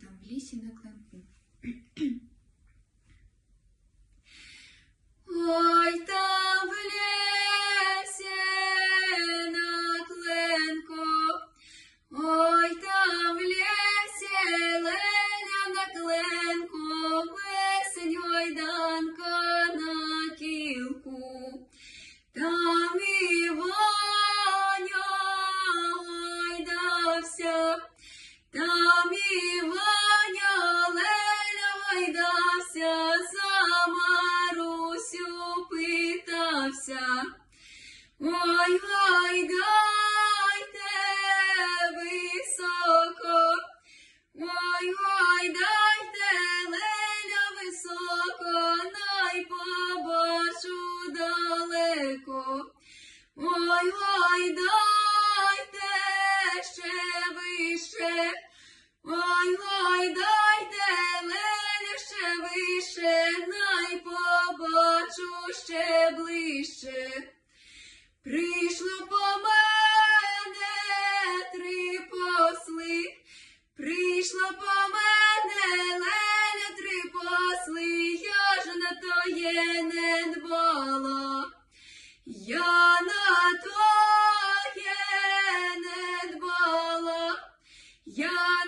там в лісі на клинку. Ой, там в лісі на клинку, ой, там в лісі Леня на клинку, весень гойданка на кілку. Там і Ваня гойдався, там і Ваня Марусю питався. Ой, гойдайте високо, ой, гойдайте Леля високо, най побачу далеко. Ой, гойдайте ще ще. Прийшло по мене три посли, прийшло по мене Леля три посли, я ж на тоє не дбала, я на тоє не дбала, я